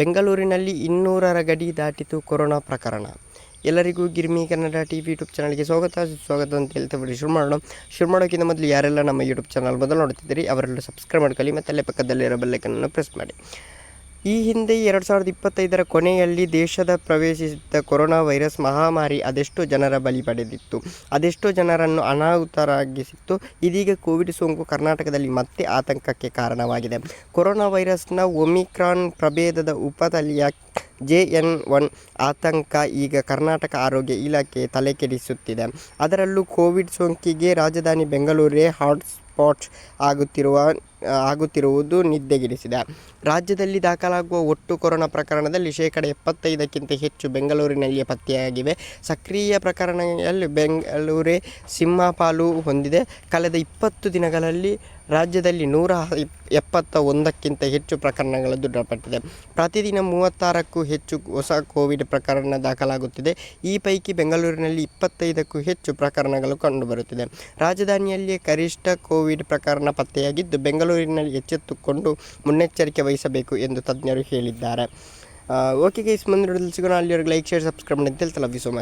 ಬೆಂಗಳೂರಿನಲ್ಲಿ ಇನ್ನೂರರ ಗಡಿ ದಾಟಿತು ಕೊರೋನಾ ಪ್ರಕರಣ. ಎಲ್ಲರಿಗೂ Girmi Kannada T V YouTube ಚಾನಲ್ಗೆ ಸ್ವಾಗತ. ಸ್ವಾಗತ ಅಂತ ಹೇಳ್ತಾ ಶುರು ಮಾಡೋಣ. ಶುರು ಮಾಡೋಕ್ಕಿಂತ ಮೊದಲು ಯಾರೆಲ್ಲ ನಮ್ಮ ಯೂಟ್ಯೂಬ್ ಚಾನಲ್ ಮೊದಲು ನೋಡ್ತಿದ್ದೀರಿ ಅವರೆಲ್ಲ ಸಬ್ಸ್ಕ್ರೈಬ್ ಮಾಡ್ಕೊಳ್ಳಿ ಮತ್ತು ಅಲ್ಲೇ ಪಕ್ಕದಲ್ಲಿರೋ ಬೆಲ್ಲೈಕನ್ನು ಪ್ರೆಸ್ ಮಾಡಿ. ಈ ಹಿಂದೆ ಎರಡು ಸಾವಿರದ ಇಪ್ಪತ್ತೈದರ ಕೊನೆಯಲ್ಲಿ ದೇಶದ ಪ್ರವೇಶಿಸಿದ್ದ ಕೊರೋನಾ ವೈರಸ್ ಮಹಾಮಾರಿ ಅದೆಷ್ಟೋ ಜನರ ಬಲಿ ಪಡೆದಿತ್ತು, ಅದೆಷ್ಟೋ ಜನರನ್ನು ಅನಾಹುತರಾಗಿಸಿತ್ತು. ಇದೀಗ ಕೋವಿಡ್ ಸೋಂಕು ಕರ್ನಾಟಕದಲ್ಲಿ ಮತ್ತೆ ಆತಂಕಕ್ಕೆ ಕಾರಣವಾಗಿದೆ. ಕೊರೋನಾ ವೈರಸ್ನ ಒಮಿಕ್ರಾನ್ ಪ್ರಭೇದದ ಉಪತಲಿಯ ಜೆ ಎನ್ ಒನ್ ಆತಂಕ ಈಗ ಕರ್ನಾಟಕ ಆರೋಗ್ಯ ಇಲಾಖೆ ತಲೆಕೆಡಿಸುತ್ತಿದೆ. ಅದರಲ್ಲೂ ಕೋವಿಡ್ ಸೋಂಕಿಗೆ ರಾಜಧಾನಿ ಬೆಂಗಳೂರೇ ಹಾಟ್ಸ್ಪಾಟ್ ಆಗುತ್ತಿರುವ ಆಗುತ್ತಿರುವುದು ನಿದ್ದೆಗೆಡಿಸಿದೆ. ರಾಜ್ಯದಲ್ಲಿ ದಾಖಲಾಗುವ ಒಟ್ಟು ಕೊರೋನಾ ಪ್ರಕರಣದಲ್ಲಿ ಶೇಕಡ ಎಪ್ಪತ್ತೈದಕ್ಕಿಂತ ಹೆಚ್ಚು ಬೆಂಗಳೂರಿನಲ್ಲಿಯೇ ಪತ್ತೆಯಾಗಿವೆ. ಸಕ್ರಿಯ ಪ್ರಕರಣಗಳಲ್ಲಿ ಬೆಂಗಳೂರೇ ಸಿಂಹಪಾಲು ಹೊಂದಿದೆ. ಕಳೆದ ಇಪ್ಪತ್ತು ದಿನಗಳಲ್ಲಿ ರಾಜ್ಯದಲ್ಲಿ ನೂರ ಎಪ್ಪತ್ತ ಒಂದಕ್ಕಿಂತ ಹೆಚ್ಚು ಪ್ರಕರಣಗಳು ದೃಢಪಟ್ಟಿದೆ. ಪ್ರತಿದಿನ ಮೂವತ್ತಾರಕ್ಕೂ ಹೆಚ್ಚು ಹೊಸ ಕೋವಿಡ್ ಪ್ರಕರಣ ದಾಖಲಾಗುತ್ತಿದೆ. ಈ ಪೈಕಿ ಬೆಂಗಳೂರಿನಲ್ಲಿ ಇಪ್ಪತ್ತೈದಕ್ಕೂ ಹೆಚ್ಚು ಪ್ರಕರಣಗಳು ಕಂಡುಬರುತ್ತಿದೆ. ರಾಜಧಾನಿಯಲ್ಲಿಯೇ ಗರಿಷ್ಠ ಕೋವಿಡ್ ಪ್ರಕರಣ ಪತ್ತೆಯಾಗಿದ್ದು ಬೆಂಗಳೂರಿನಲ್ಲಿ ಎಚ್ಚೆತ್ತುಕೊಂಡು ಮುನ್ನೆಚ್ಚರಿಕೆ ವಹಿಸಬೇಕು ಎಂದು ತಜ್ಞರು ಹೇಳಿದ್ದಾರೆ. ಓಕೆ ಗೈಸ್ ಮುಂದಿನ ಸಿಗೋಣ. ಅಲ್ಲಿವರೆಗೆ ಲೈಕ್, ಶೇರ್, ಸಬ್ಸ್ಕ್ರೈಬ್ ಮಾಡಿ ಅಂತ ಲವ್ ಯು ಸೊ ಮಚ್